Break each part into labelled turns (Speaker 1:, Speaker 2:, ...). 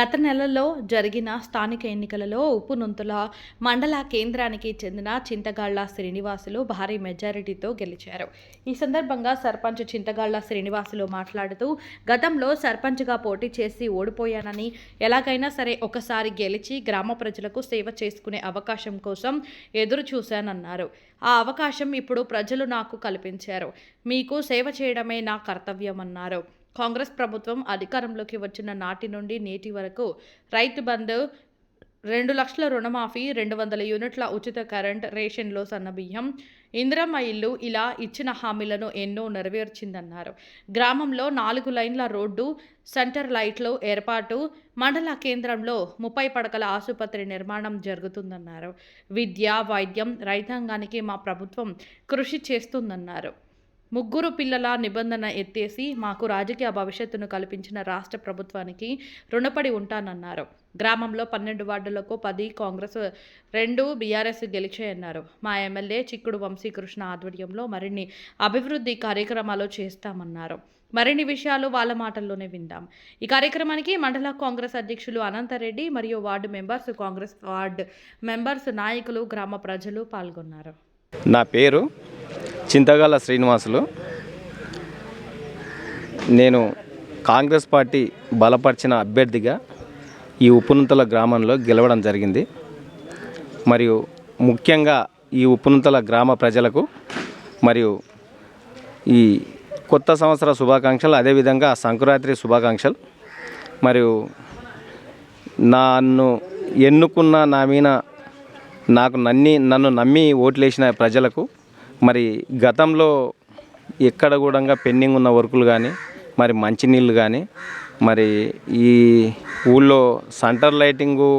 Speaker 1: గత నెలలో జరిగిన స్థానిక ఎన్నికలలో ఉప్పునుంతుల మండల కేంద్రానికి చెందిన చింతగాళ్ళ శ్రీనివాసులు భారీ మెజారిటీతో గెలిచారు. ఈ సందర్భంగా సర్పంచ్ చింతగాళ్ళ శ్రీనివాసులు మాట్లాడుతూ గతంలో సర్పంచ్గా పోటీ చేసి ఓడిపోయానని ఎలాగైనా సరే ఒకసారి గెలిచి గ్రామ ప్రజలకు సేవ చేసుకునే అవకాశం కోసం ఎదురు చూశానన్నారు. ఆ అవకాశం ఇప్పుడు ప్రజలు నాకు కల్పించారు. మీకు సేవ చేయడమే నా కర్తవ్యమన్నారు. కాంగ్రెస్ ప్రభుత్వం అధికారంలోకి వచ్చిన నాటి నుండి నేటి వరకు రైతు బంధు రెండు లక్షల రుణమాఫీ రెండు వందల యూనిట్ల ఉచిత కరెంట్ రేషన్లో సన్నబియ్యం ఇందిరమ్మ ఇల్లు ఇలా ఇచ్చిన హామీలను ఎన్నో నెరవేర్చిందన్నారు. గ్రామంలో నాలుగు లైన్ల రోడ్డు సెంటర్ లైట్లు ఏర్పాటు మండల కేంద్రంలో ముప్పై పడకల ఆసుపత్రి నిర్మాణం జరుగుతుందన్నారు. విద్య వైద్యం రైతాంగానికి మా ప్రభుత్వం కృషి చేస్తుందన్నారు. ముగ్గురు పిల్లల నిబంధన ఎత్తేసి మాకు రాజకీయ భవిష్యత్తును కల్పించిన రాష్ట్ర ప్రభుత్వానికి రుణపడి ఉంటానన్నారు. గ్రామంలో పన్నెండు వార్డులకు పది కాంగ్రెస్ రెండు బీఆర్ఎస్ గెలిచాయన్నారు. మా ఎమ్మెల్యే చిక్కుడు వంశీకృష్ణ ఆధ్వర్యంలో మరిన్ని అభివృద్ధి కార్యక్రమాలు చేస్తామన్నారు. మరిన్ని విషయాలు వాళ్ళ మాటల్లోనే విందాం. ఈ కార్యక్రమానికి మండల కాంగ్రెస్ అధ్యక్షులు అనంతరెడ్డి మరియు ward members Congress ward members నాయకులు గ్రామ ప్రజలు పాల్గొన్నారు.
Speaker 2: నా పేరు చింతగాల శ్రీనివాసులు. నేను కాంగ్రెస్ పార్టీ బలపరిచిన అభ్యర్థిగా ఈ ఉప్పునుంతల గ్రామంలో గెలవడం జరిగింది. మరియు ముఖ్యంగా ఈ ఉప్పునుంతల గ్రామ ప్రజలకు మరియు ఈ కొత్త సంవత్సర శుభాకాంక్షలు అదేవిధంగా సంక్రాంతి శుభాకాంక్షలు. మరియు నన్ను ఎన్నుకున్న నా మీద నాకు నన్ని నన్ను నమ్మి ఓట్లేసిన ప్రజలకు మరి గతంలో ఎక్కడ కూడా పెండింగ్ ఉన్న వర్కులు కానీ మరి మంచినీళ్ళు కానీ మరి ఈ ఊళ్ళో సెంటర్ లైటింగు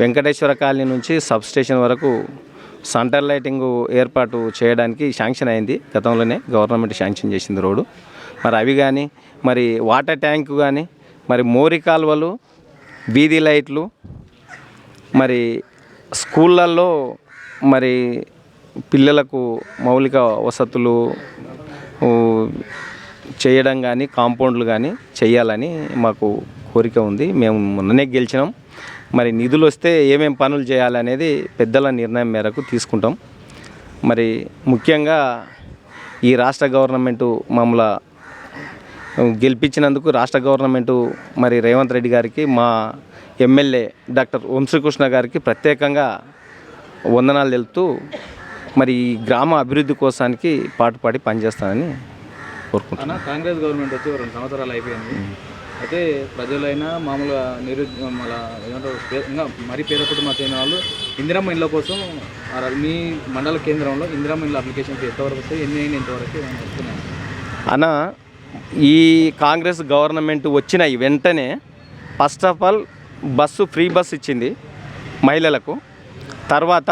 Speaker 2: వెంకటేశ్వర కాలనీ నుంచి సబ్ స్టేషన్ వరకు సెంటర్ లైటింగు ఏర్పాటు చేయడానికి శాంక్షన్ అయింది. గతంలోనే గవర్నమెంట్ శాంక్షన్ చేసింది రోడ్డు. మరి అవి కానీ మరి వాటర్ ట్యాంక్ కానీ మరి మోరి కాలువలు వీధి లైట్లు మరి స్కూళ్ళల్లో మరి పిల్లలకు మౌలిక వసతులు చేయడం కానీ కాంపౌండ్లు కానీ చేయాలని మాకు కోరిక ఉంది. మేము మొన్ననే గెలిచినాం. మరి నిధులు వస్తే ఏమేమి పనులు చేయాలనేది పెద్దల నిర్ణయం మేరకు తీసుకుంటాం. మరి ముఖ్యంగా ఈ రాష్ట్ర గవర్నమెంటు మమ్మల్ని గెలిపించినందుకు రాష్ట్ర గవర్నమెంటు మరి రేవంత్ రెడ్డి గారికి మా ఎమ్మెల్యే డాక్టర్ వంశీకృష్ణ గారికి ప్రత్యేకంగా వందనాలు తెలుపుతూ మరి ఈ గ్రామ అభివృద్ధి కోసానికి పాటుపడి పనిచేస్తానని కోరుకుంటున్నాను.
Speaker 3: అన్న కాంగ్రెస్ గవర్నమెంట్ వచ్చి రెండు సంవత్సరాలు అయిపోయింది. అయితే ప్రజలైనా మామూలుగా నిరుద్యోగ ఏమంటారు ఇంకా మరీ పేద కుటుంబాలు చెందిన వాళ్ళు ఇందిరమ్మ ఇళ్ళ కోసం మీ మండల కేంద్రంలో ఇందిరమ్మ ఇళ్ళ అప్లికేషన్స్ ఎంతవరకు వస్తాయి ఎన్ని అయినా ఎంతవరకు వస్తున్నాయి
Speaker 2: అన్న ఈ కాంగ్రెస్ గవర్నమెంట్ వచ్చిన వెంటనే first of all bus free bus ఇచ్చింది మహిళలకు. తర్వాత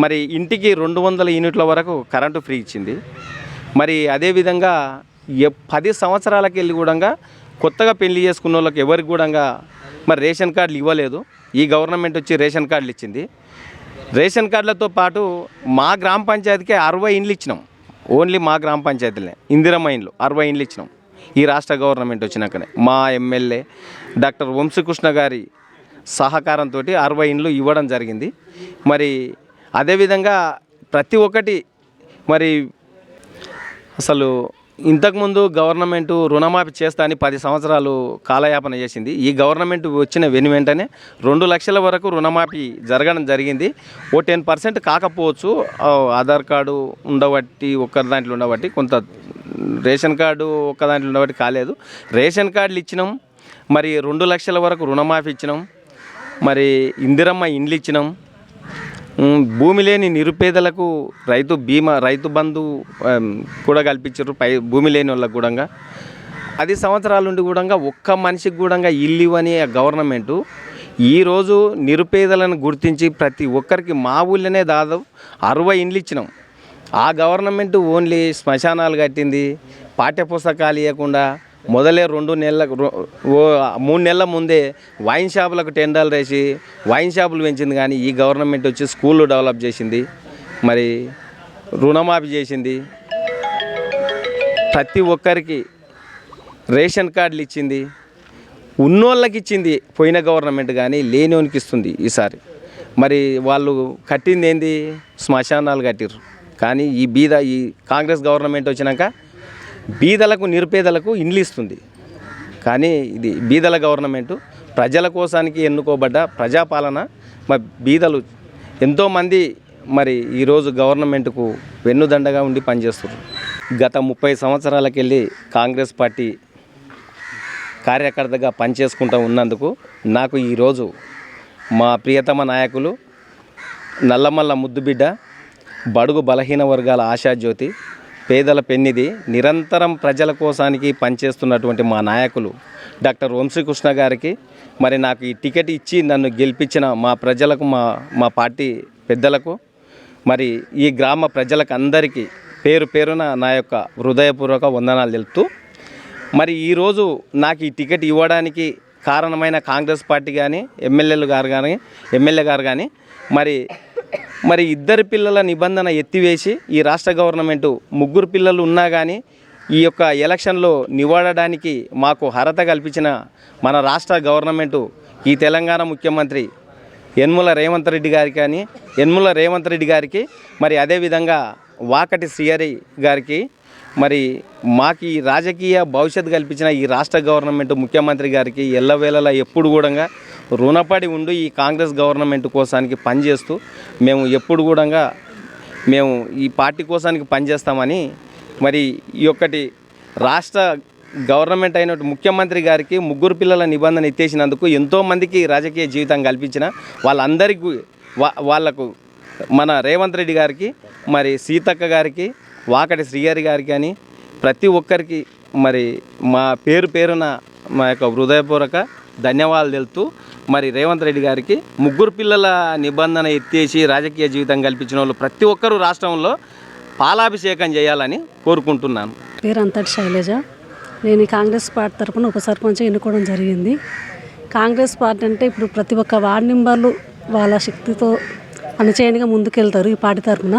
Speaker 2: మరి ఇంటికి రెండు వందల యూనిట్ల వరకు కరెంటు ఫ్రీ ఇచ్చింది. మరి అదేవిధంగా ఎ- పది సంవత్సరాలకి వెళ్ళి కూడా కొత్తగా పెళ్ళి చేసుకున్న వాళ్ళకి ఎవరికి కూడా మరి రేషన్ కార్డులు ఇవ్వలేదు. ఈ గవర్నమెంట్ వచ్చి రేషన్ కార్డులు ఇచ్చింది. రేషన్ కార్డులతో పాటు మా గ్రామ పంచాయతీకి అరవై ఇండ్లు ఇచ్చినాం. ఓన్లీ మా గ్రామ పంచాయతీలనే. ఇందిరమ్మ ఇండ్లు అరవై ఇండ్లు ఇచ్చినాం. ఈ రాష్ట్ర గవర్నమెంట్ వచ్చినాకనే. మా ఎమ్మెల్యే డాక్టర్ వంశీకృష్ణ గారి సహకారంతో అరవై ఇండ్లు ఇవ్వడం జరిగింది. మరి అదేవిధంగా ప్రతి ఒక్కటి మరి అసలు ఇంతకుముందు గవర్నమెంట్ రుణమాఫీ చేస్తా అని పది సంవత్సరాలు కాలయాపన చేసింది. ఈ గవర్నమెంట్ వచ్చిన వెను వెంటనే రెండు లక్షల వరకు రుణమాఫీ జరగడం జరిగింది. ఓ టెన్ పర్సెంట్ కాకపోవచ్చు. ఆధార్ కార్డు ఉండబట్టి ఒక్క దాంట్లో ఉండబట్టి కొంత రేషన్ కార్డు ఒక్క దాంట్లో ఉండబట్టి కాలేదు. రేషన్ కార్డులు ఇచ్చినాం. మరి రెండు లక్షల వరకు రుణమాఫీ ఇచ్చినాం. మరి ఇందిరమ్మ ఇండ్లు ఇచ్చినాం. భూమి లేని నిరుపేదలకు రైతు బీమా రైతు బంధు కూడా కల్పించారు. పై భూమి లేని వాళ్ళకు కూడా అది సంవత్సరాల నుండి కూడా ఒక్క మనిషికి కూడా ఇల్లు ఇవ్వని గవర్నమెంటు ఈరోజు నిరుపేదలను గుర్తించి ప్రతి ఒక్కరికి మా ఊళ్ళోనే దాదాపు అరవై ఇండ్లు ఇచ్చినాం. ఆ గవర్నమెంట్ ఓన్లీ శ్మశానాలు కట్టింది పాఠ్యపుస్తకాలు ఇవ్వకుండా మొదలే రెండు నెలలకు మూడు నెలల ముందే వైన్ షాపులకు టెండర్లు వేసి వైన్ షాపులు పెంచింది కానీ ఈ గవర్నమెంట్ వచ్చి స్కూళ్ళు డెవలప్ చేసింది. మరి రుణమాఫీ చేసింది. ప్రతి ఒక్కరికి రేషన్ కార్డులు ఇచ్చింది. ఉన్నోళ్ళకి ఇచ్చింది పోయిన గవర్నమెంట్ కానీ లేనివానికి ఇస్తుంది ఈసారి. మరి వాళ్ళు కట్టింది ఏంది? శ్మశానాలు కట్టిర్రు. కానీ ఈ బీద ఈ కాంగ్రెస్ గవర్నమెంట్ వచ్చినాక బీదలకు నిరుపేదలకు ఇండ్లు ఇస్తుంది కానీ ఇది బీదల గవర్నమెంటు ప్రజల కోసానికి ఎన్నుకోబడ్డ ప్రజాపాలన మరి బీదలు ఎంతోమంది మరి ఈరోజు గవర్నమెంట్కు వెన్నుదండగా ఉండి పనిచేస్తున్నారు. గత ముప్పై సంవత్సరాలకెళ్ళి కాంగ్రెస్ పార్టీ కార్యకర్తగా పనిచేసుకుంటూ ఉన్నందుకు నాకు ఈరోజు మా ప్రియతమ నాయకులు నల్లమల్ల ముద్దుబిడ్డ బడుగు బలహీన వర్గాల ఆశాజ్యోతి పేదల పెన్నిది నిరంతరం ప్రజల కోసానికి పనిచేస్తున్నటువంటి మా నాయకులు డాక్టర్ వంశీకృష్ణ గారికి. మరి నాకు ఈ టికెట్ ఇచ్చి నన్ను గెలిపించిన మా ప్రజలకు మా మా పార్టీ పెద్దలకు మరి ఈ గ్రామ ప్రజలకు అందరికీ పేరు పేరున నా యొక్క హృదయపూర్వక వందనాలు తెలుపుతూ మరి ఈరోజు నాకు ఈ టికెట్ ఇవ్వడానికి కారణమైన కాంగ్రెస్ పార్టీ కానీ ఎమ్మెల్యేలు గారు కానీ ఎమ్మెల్యే గారు కానీ మరి మరి ఇద్దరు పిల్లల నిబంధన ఎత్తివేసి ఈ రాష్ట్ర గవర్నమెంట్ ముగ్గురు పిల్లలు ఉన్నా కానీ ఈ యొక్క ఎలక్షన్లో నివాడడానికి మాకు అర్హత కల్పించిన మన రాష్ట్ర గవర్నమెంటు ఈ తెలంగాణ ముఖ్యమంత్రి యన్ముల రేవంత్ రెడ్డి గారికి కానీ యన్ముల రేవంత్ రెడ్డి గారికి మరి అదేవిధంగా వాకటి శ్రీహరి గారికి మరి మాకు ఈ రాజకీయ భవిష్యత్తు కల్పించిన ఈ రాష్ట్ర గవర్నమెంట్ ముఖ్యమంత్రి గారికి ఎల్లవేళలా ఎప్పుడు కూడా రుణపడి ఉండి ఈ కాంగ్రెస్ గవర్నమెంట్ కోసానికి పనిచేస్తూ మేము ఎప్పుడు కూడా మేము ఈ పార్టీ కోసానికి పనిచేస్తామని మరి ఈ ఒక్కటి రాష్ట్ర గవర్నమెంట్ అయిన ముఖ్యమంత్రి గారికి ముగ్గురు పిల్లల నిబంధన ఎత్తేసినందుకు ఎంతోమందికి రాజకీయ జీవితం కల్పించిన వాళ్ళందరికీ వా వాళ్ళకు మన రేవంత్ రెడ్డి గారికి మరి సీతక్క గారికి వాకటి శ్రీగారి గారికి కానీ ప్రతి ఒక్కరికి మరి మా పేరు పేరున మా యొక్క హృదయపూర్వక ధన్యవాదాలు తెలుతూ మరి రేవంత్ రెడ్డి గారికి ముగ్గురు పిల్లల నిబంధన ఎత్తేసి రాజకీయ జీవితం కల్పించిన వాళ్ళు ప్రతి ఒక్కరూ రాష్ట్రంలో పాలాభిషేకం చేయాలని కోరుకుంటున్నాను.
Speaker 4: పేరు అంతటి శైలజ. నేను ఈ కాంగ్రెస్ పార్టీ తరఫున ఉప సర్పంచ్ ఎన్నుకోవడం జరిగింది. కాంగ్రెస్ పార్టీ అంటే ఇప్పుడు ప్రతి ఒక్క వార్డు మెంబర్లు వాళ్ళ శక్తితో పనిచేయనిగా ముందుకెళ్తారు ఈ పార్టీ తరపున.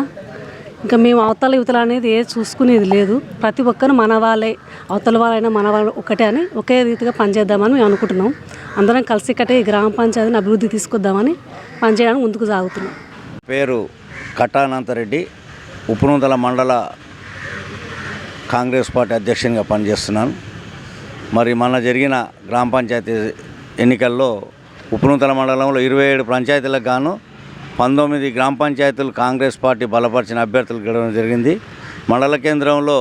Speaker 4: ఇంకా మేము అవతల ఇవతల అనేది ఏ చూసుకునేది లేదు. ప్రతి ఒక్కరు మన వాళ్ళే. అవతల వాళ్ళైనా మన వాళ్ళు ఒకటే అని ఒకే రీతిగా పనిచేద్దామని మేము అనుకుంటున్నాం. అందరం కలిసి కట్టే ఈ గ్రామ పంచాయతీని అభివృద్ధి తీసుకొద్దామని పనిచేయడానికి ముందుకు సాగుతున్నాం.
Speaker 5: పేరు కట్టానంతరెడ్డి ఉప్పునూతల మండల కాంగ్రెస్ పార్టీ అధ్యక్షునిగా పనిచేస్తున్నాను. మరి మన జరిగిన గ్రామ పంచాయతీ ఎన్నికల్లో ఉప్పునూతల మండలంలో ఇరవై ఏడు పంచాయతీలకు గాను పంతొమ్మిది గ్రామ పంచాయతీలు కాంగ్రెస్ పార్టీ బలపరిచిన అభ్యర్థులు గెలవడం జరిగింది. మండల కేంద్రంలో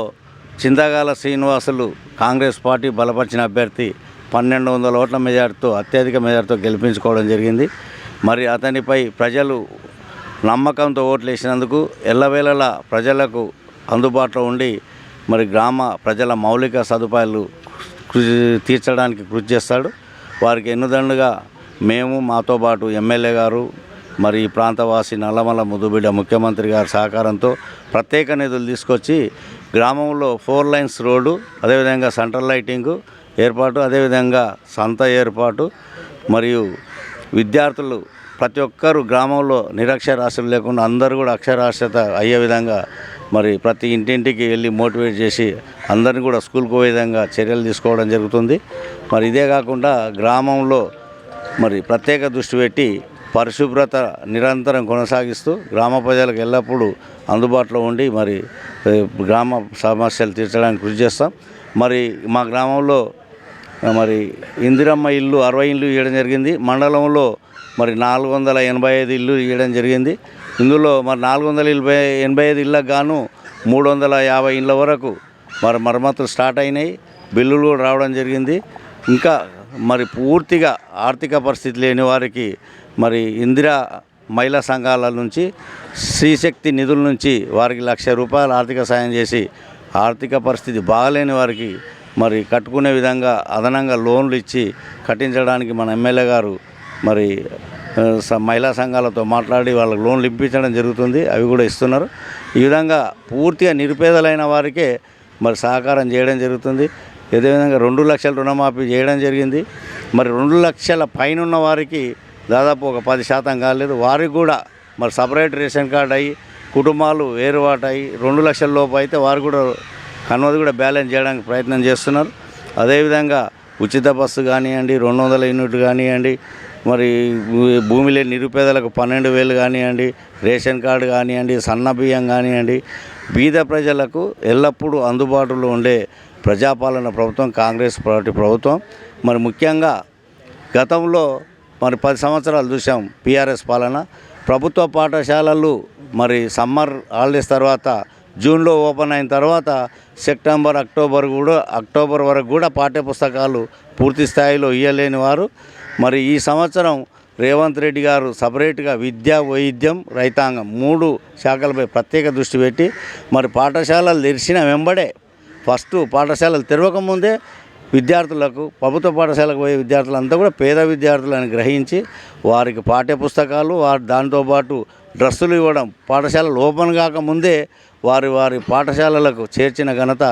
Speaker 5: చింతగాల శ్రీనివాసులు కాంగ్రెస్ పార్టీ బలపరిచిన అభ్యర్థి పన్నెండు వందల ఓట్ల మెజార్టీతో అత్యధిక మెజార్టీతో గెలిపించుకోవడం జరిగింది. మరి అతనిపై ప్రజలు నమ్మకంతో ఓట్లు వేసినందుకు ఎల్లవేళలా ప్రజలకు అందుబాటులో ఉండి మరి గ్రామ ప్రజల మౌలిక సదుపాయాలు కృషి తీర్చడానికి కృషి చేస్తాడు. వారికి ఎన్నుదండుగా మేము మాతో పాటు ఎమ్మెల్యే గారు మరి ఈ ప్రాంతవాసి నల్లమల ముదుబిడ ముఖ్యమంత్రి గారి సహకారంతో ప్రత్యేక నిధులు తీసుకొచ్చి గ్రామంలో ఫోర్ లైన్స్ రోడ్డు అదేవిధంగా సెంట్రల్ లైటింగు ఏర్పాటు అదేవిధంగా సంత ఏర్పాటు మరియు విద్యార్థులు ప్రతి ఒక్కరు గ్రామంలో నిరక్షరాస్యులు లేకుండా అందరూ కూడా అక్షరాస్యత అయ్యే విధంగా మరి ప్రతి ఇంటింటికి వెళ్ళి మోటివేట్ చేసి అందరిని కూడా స్కూల్కి పోయే విధంగా చర్యలు తీసుకోవడం జరుగుతుంది. మరి ఇదే కాకుండా గ్రామంలో మరి ప్రత్యేక దృష్టి పెట్టి పరిశుభ్రత నిరంతరం కొనసాగిస్తూ గ్రామ ప్రజలకు ఎల్లప్పుడూ అందుబాటులో ఉండి మరి గ్రామ సమస్యలు తీర్చడానికి కృషి చేస్తాం. మరి మా గ్రామంలో మరి ఇందిరమ్మ ఇల్లు అరవై ఇల్లు ఇవ్వడం జరిగింది. మండలంలో మరి నాలుగు వందల ఎనభై ఐదు ఇల్లు ఇవ్వడం జరిగింది. ఇందులో మరి నాలుగు వందల ఎనభై ఎనభై ఐదు ఇళ్ళకు గాను మూడు వందల యాభై ఇళ్ళ వరకు మరి మరమ్మతులు స్టార్ట్ అయినాయి. బిల్లులు కూడా రావడం జరిగింది. ఇంకా మరి పూర్తిగా ఆర్థిక పరిస్థితి లేని వారికి మరి ఇందిరా మహిళా సంఘాల నుంచి శ్రీశక్తి నిధుల నుంచి వారికి లక్ష రూపాయలు ఆర్థిక సాయం చేసి ఆర్థిక పరిస్థితి బాగలేని వారికి మరి కట్టుకునే విధంగా అదనంగా లోన్లు ఇచ్చి కట్టించడానికి మన ఎమ్మెల్యే గారు మరి స- మహిళా సంఘాలతో మాట్లాడి వాళ్ళకి లోన్లు ఇప్పించడం జరుగుతుంది అవి కూడా ఇస్తున్నారు. ఈ విధంగా పూర్తిగా నిరుపేదలైన వారికే మరి సహకారం చేయడం జరుగుతుంది. అదేవిధంగా రెండు లక్షల రుణమాఫీ చేయడం జరిగింది. మరి రెండు లక్షల పైన ఉన్న వారికి దాదాపు ఒక పది శాతం కాలేదు. వారికి కూడా మరి సపరేట్ రేషన్ కార్డు అయ్యి కుటుంబాలు వేరువాటయ్యి రెండు లక్షల లోపు అయితే వారు కూడా కన్వది కూడా బ్యాలెన్స్ చేయడానికి ప్రయత్నం చేస్తున్నారు. అదేవిధంగా ఉచిత బస్సు కానివ్వండి రెండు వందల యూనిట్ కానివ్వండి మరి భూమి లేని నిరుపేదలకు పన్నెండు వేలు కానివ్వండి రేషన్ కార్డు కానివ్వండి సన్న బియ్యం కానివ్వండి బీద ప్రజలకు ఎల్లప్పుడూ అందుబాటులో ఉండే ప్రజాపాలన ప్రభుత్వం కాంగ్రెస్ పార్టీ ప్రభుత్వం. మరి ముఖ్యంగా గతంలో మరి పది సంవత్సరాలు చూసాం పీఆర్ఎస్ పాలన. ప్రభుత్వ పాఠశాలలు మరి సమ్మర్ హాలిడేస్ తర్వాత జూన్లో ఓపెన్ అయిన తర్వాత సెప్టెంబర్ అక్టోబర్ కూడా అక్టోబర్ వరకు కూడా పాఠ్యపుస్తకాలు పూర్తి స్థాయిలో ఇవ్వలేని వారు. మరి ఈ సంవత్సరం రేవంత్ రెడ్డి గారు సపరేట్గా విద్య వైద్యం రైతాంగం మూడు శాఖలపై ప్రత్యేక దృష్టి పెట్టి మరి పాఠశాలలు తెరిచిన వెంబడే ఫస్ట్ పాఠశాలలు తెరవకముందే విద్యార్థులకు ప్రభుత్వ పాఠశాలకు పోయే విద్యార్థులంతా కూడా పేద విద్యార్థులని గ్రహించి వారికి పాఠ్య పుస్తకాలు వారి దాంతోపాటు డ్రస్సులు ఇవ్వడం పాఠశాలలు ఓపెన్ కాకముందే వారి వారి పాఠశాలలకు చేర్చిన ఘనత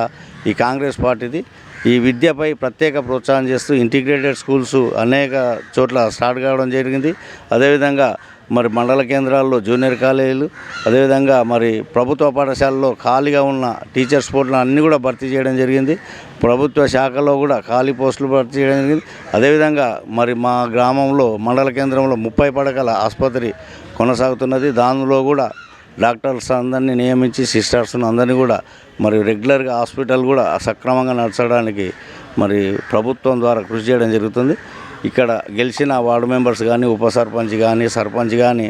Speaker 5: ఈ కాంగ్రెస్ పార్టీది. ఈ విద్యపై ప్రత్యేక ప్రోత్సాహం చేస్తూ ఇంటిగ్రేటెడ్ స్కూల్స్ అనేక చోట్ల స్టార్ట్ కావడం జరిగింది. అదేవిధంగా మరి మండల కేంద్రాల్లో జూనియర్ కాలేజీలు అదేవిధంగా మరి ప్రభుత్వ పాఠశాలలో ఖాళీగా ఉన్న టీచర్స్ పోస్టులు అన్నీ కూడా భర్తీ చేయడం జరిగింది. ప్రభుత్వ శాఖలో కూడా ఖాళీ పోస్టులు భర్తీ చేయడం జరిగింది. అదేవిధంగా మరి మా గ్రామంలో మండల కేంద్రంలో ముప్పై పడకల ఆసుపత్రి కొనసాగుతున్నది. దానిలో కూడా డాక్టర్స్ అందరినీ నియమించి సిస్టర్స్ను అందరినీ కూడా మరి రెగ్యులర్గా హాస్పిటల్ కూడా సక్రమంగా నడచడానికి మరి ప్రభుత్వం ద్వారా కృషి చేయడం జరుగుతుంది. ఇక్కడ గెలిచిన వార్డు మెంబర్స్ కానీ ఉప సర్పంచ్ కానీ సర్పంచ్ కానీ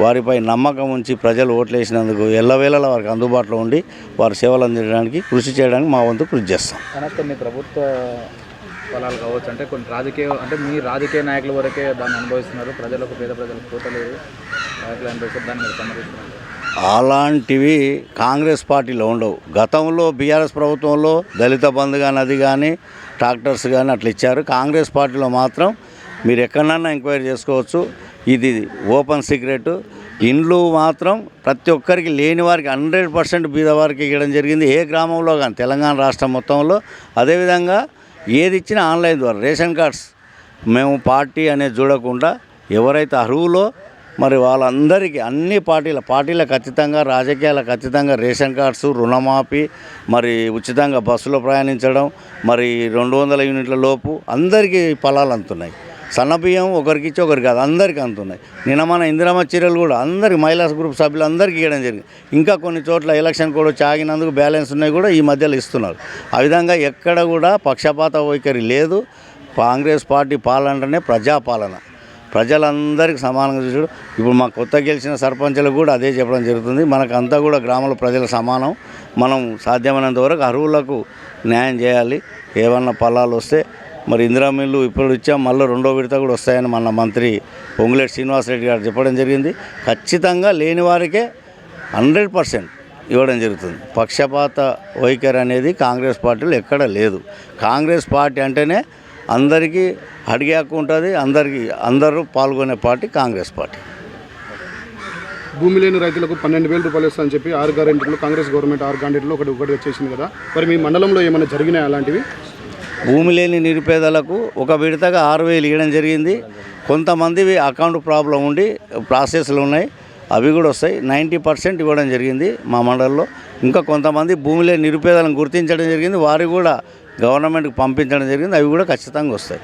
Speaker 5: వారిపై నమ్మకం ఉంచి ప్రజలు ఓట్లేసినందుకు ఎల్లవేళలా వారికి అందుబాటులో ఉండి వారి సేవలు అందించడానికి కృషి చేయడానికి మా వంతు కృషి చేస్తాం.
Speaker 3: కానీ కొన్ని ప్రభుత్వ ఫలాలు కావచ్చు అంటే కొన్ని రాజకీయ అంటే మీ రాజకీయ నాయకుల వరకే దాన్ని అనుభవిస్తున్నారు. ప్రజలకు పేద ప్రజలకు పోతలేదు నాయకులు అనుభవిస్తారు దాన్ని మీరు
Speaker 5: అలాంటివి కాంగ్రెస్ పార్టీలో ఉండవు. గతంలో బీఆర్ఎస్ ప్రభుత్వంలో దళిత బంధు కానీ అది కానీ ట్రాక్టర్స్ కానీ అట్లా ఇచ్చారు. కాంగ్రెస్ పార్టీలో మాత్రం మీరు ఎక్కడన్నా ఎంక్వైరీ చేసుకోవచ్చు. ఇది ఓపెన్ సీక్రెట్. ఇండ్లు మాత్రం ప్రతి ఒక్కరికి లేని వారికి హండ్రెడ్ పర్సెంట్ బీద వారికి ఇవ్వడం జరిగింది. ఏ గ్రామంలో కానీ తెలంగాణ రాష్ట్రం మొత్తంలో. అదేవిధంగా ఏది ఇచ్చినా ఆన్లైన్ ద్వారా రేషన్ కార్డ్స్ మేము పార్టీ అనేది చూడకుండా ఎవరైతే అర్హులో మరి వాళ్ళందరికీ అన్ని పార్టీల పార్టీలకు ఖచ్చితంగా రాజకీయాలకు ఖచ్చితంగా రేషన్ కార్డ్స్ రుణమాఫీ మరి ఉచితంగా బస్సులో ప్రయాణించడం మరి రెండు వందల యూనిట్ల లోపు అందరికీ ఫలాలు అందుతున్నాయి. సన్నబియ్యం ఒకరికి ఇచ్చి ఒకరికి కాదు అందరికీ అందుతున్నాయి. నిన్న మన ఇందిరామ చీరలు కూడా అందరికి మహిళా గ్రూప్ సభ్యులు అందరికీ ఇవ్వడం జరిగింది. ఇంకా కొన్ని చోట్ల ఎలక్షన్ కూడా చాగినందుకు బ్యాలెన్స్ ఉన్నాయి కూడా ఈ మధ్యలో ఇస్తున్నారు. ఆ విధంగా ఎక్కడ కూడా పక్షపాత వైఖరి లేదు. కాంగ్రెస్ పార్టీ పాలననే ప్రజాపాలన. ప్రజలందరికీ సమానంగా చూసాడు ఇప్పుడు మా కొత్త గెలిచిన సర్పంచులకు కూడా అదే చెప్పడం జరుగుతుంది. మనకంతా కూడా గ్రామాల ప్రజల సమానం. మనం సాధ్యమైనంత వరకు అర్హులకు న్యాయం చేయాలి. ఏమన్నా ఫలాలు వస్తే మరి ఇందిరా మిల్లు ఇప్పుడు ఇచ్చాం మళ్ళీ రెండో విడత కూడా వస్తాయని మన మంత్రి పొంగులేటి శ్రీనివాసరెడ్డి గారు చెప్పడం జరిగింది. ఖచ్చితంగా లేని వారికే హండ్రెడ్ పర్సెంట్ ఇవ్వడం జరుగుతుంది. పక్షపాత వైఖరి అనేది కాంగ్రెస్ పార్టీలో ఎక్కడ లేదు. కాంగ్రెస్ పార్టీ అంటేనే అందరికీ అడిగే హక్కు ఉంటుంది. అందరికీ అందరూ పాల్గొనే పార్టీ కాంగ్రెస్ పార్టీ.
Speaker 6: భూమి లేని రైతులకు పన్నెండు వేల రూపాయలు ఇస్తా చెప్పి ఆరు గ్యారెంటీలు కాంగ్రెస్ గవర్నమెంట్ ఆరు గ్యారెంటీలు ఒకటి ఒకటి వచ్చేసింది కదా. మరి మీ మండలంలో ఏమైనా జరిగినాయి అలాంటివి?
Speaker 5: భూమి లేని నిరుపేదలకు ఒక విడతగా ఆరు వేలు ఇవ్వడం జరిగింది. కొంతమంది అకౌంట్ ప్రాబ్లం ఉండి ప్రాసెస్లు ఉన్నాయి. అవి కూడా వస్తాయి. నైంటీ పర్సెంట్ ఇవ్వడం జరిగింది మా మండలంలో. ఇంకా కొంతమంది భూమి లేని నిరుపేదలను గుర్తించడం జరిగింది. వారు కూడా గవర్నమెంట్కి పంపించడం జరిగింది అవి కూడా ఖచ్చితంగా వస్తాయి.